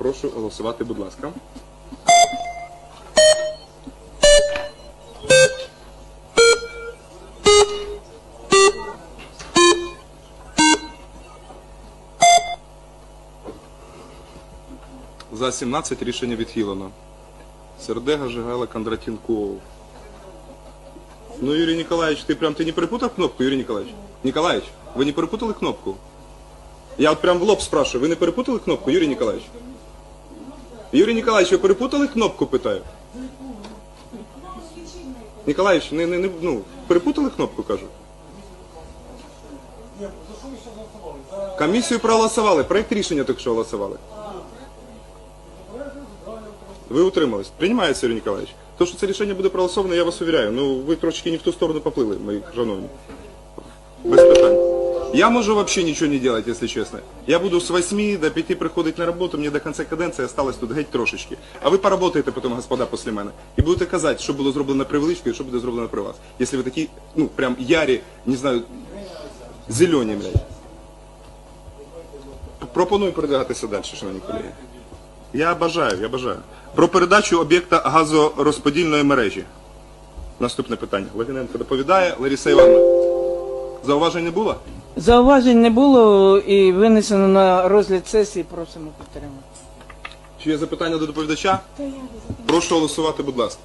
Прошу голосувати, будь ласка. За 17 рішення відхилено. Сердега, Жигала, Кондратенков. Ну, Юрий Николаевич, ты прям, ты не перепутал кнопку, Юрий Николаевич? Николаевич, вы не перепутали кнопку? Я вот прям в лоб спрашиваю, вы не перепутали кнопку, Юрий Николаевич? Юрий Николаевич, ви перепутали кнопку, питаю? Николаевич, не, не, не, ну, перепутали кнопку, кажу? Комісію проголосували, проект рішення тільки що голосували. Ви утримались. Приймається, Юрій Ніколаєвич. То, що це рішення буде проголосоване, я вас увіряю. Ну, ви трошки не в ту сторону поплили, мої шановні. Я можу вообще ничего не делать, если честно. Я буду с 8 до 5 приходить на работу, мне до конца каденції осталось тут геть трошечки. А ви поработаєте потім, господа, після мене. І будете казати, що було зроблено при величку і що буде зроблено при вас. Якщо ви такі, ну, прям ярі, не знаю, зелені, блядь. Пропоную передвигатися далі, шановні колеги. Я бажаю, я бажаю. Про передачу об'єкта газорозподільної мережі. Наступне питання. Логіненко доповідає. Лариса Івановна. Зауважень не було? Зауважень не було і винесено на розгляд сесії, просимо підтримати. Чи є запитання до доповідача? Прошу голосувати, будь ласка.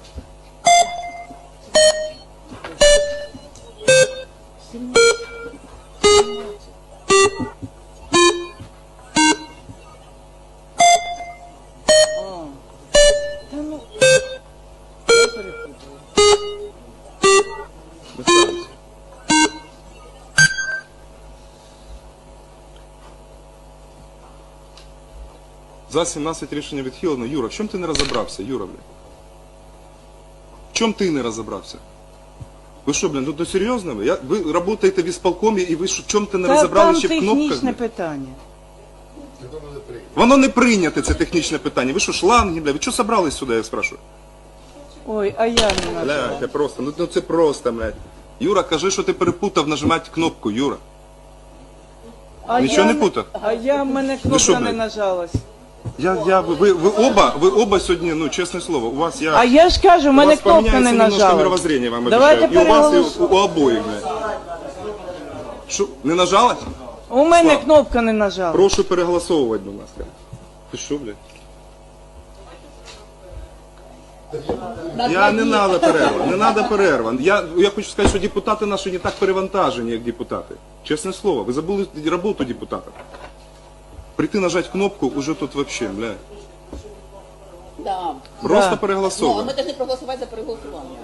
За 17 рішення відхилено. Юра, в чому ти не розібрався, Юра, блін? В чому ти не розібрався? Ви що, блін, ну, ну серйозно ви? Я, ви працюєте в ісполкомі і ви що, в чому ти не Та розібрали там ще в кнопках? технічне блін? питання. Воно не прийняте, це технічне питання. Ви що, шланги, бля? Ви що собрались сюди, я спрашиваю? Ой, а я не. Блядь, це просто, ну, ну це просто, блядь. Юра, кажи, що ти перепутав нажимати кнопку, Юра. А Нічого я не путав? А я, в мене Ви що, кнопка не блядь? нажалась. Я, я, ви, ви, оба, ви оба сьогодні, ну, чесне слово, у вас я... А я ж кажу, у мене вас кнопка поміняється не немножко нажалась. мировоззрение, вам Давайте обіцяю. І у вас, і у, у обоїх, блядь. Що, не нажалась? У мене Слав. кнопка не нажала. Прошу переголосовувати, будь ласка. Ти що, блядь? Я не надо перерва, не надо перерва. Я, я хочу сказати, що депутати наші не так перевантажені, як депутати. Чесне слово, ви забули роботу депутата. Прийти нажати кнопку уже тут вообще, бля. Да. Просто Да. Ну, а ми повинні проголосувати за переголосування.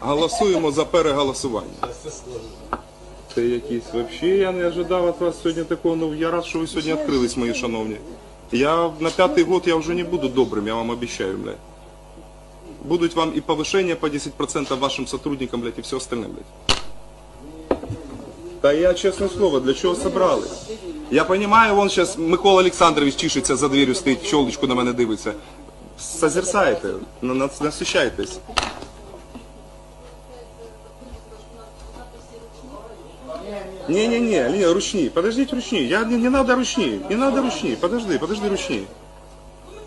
Голосуємо за переголосування. Це якісь вообще, я не ожидав від вас сьогодні такого. Ну я рад, що ви сьогодні відкрились, мої шановні. Я на п'ятий год я вже не буду добрим, я вам обіцяю, блядь. Будуть вам і повишення по 10% вашим сотрудникам, блядь, і все остальне, блядь. Та я, чесне слово, для чого собрали? Я розумію, вон зараз Микола Олександрович тішиться за дверю, стоїть, щолочку на мене дивиться. Созерцайте, на- на- насищайтесь. Не-не-не, не, ручни. Подождите, ручни. Я, не, не надо ручни. Не надо ручни. Подожди, подожди, ручни.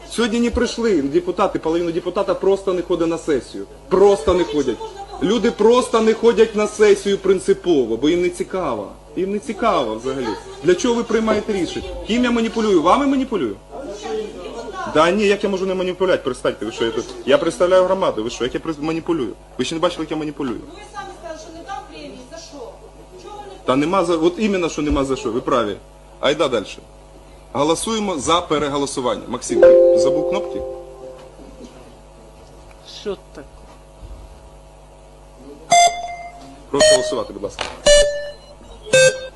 Сьогодні не прийшли депутати, половина депутата просто не ходить на сесію. Просто не ходять. Люди просто не ходять на сесію принципово, бо їм не цікаво. Їм не цікаво взагалі. Для чого ви приймаєте рішення? Ким я маніпулюю? Вами маніпулюю? Да ні, як я можу не маніпулювати? Перестаньте, ви що, я тут. Я представляю громаду, ви що, як я при- маніпулюю? Ви ще не бачили, як я маніпулюю? Ви самі сказали, що не дав премії, за що? Чого не Та нема за от іменно, що нема за що, ви праві. Айда далі. Голосуємо за переголосування. Максим, ти забув кнопки? Що таке? Прошу голосувати, будь ласка.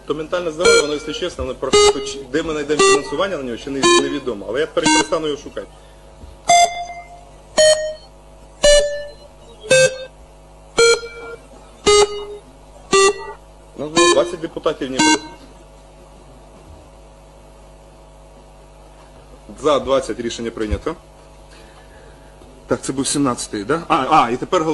То ментальне здоров'я, воно, якщо чесно, воно просто де ми знайдемо фінансування на нього, ще невідомо. Але я перестану його шукати. У нас було 20 депутатів ніби. За 20 рішення прийнято. Так, це був 17-й, да? А, а, і тепер голосуємо.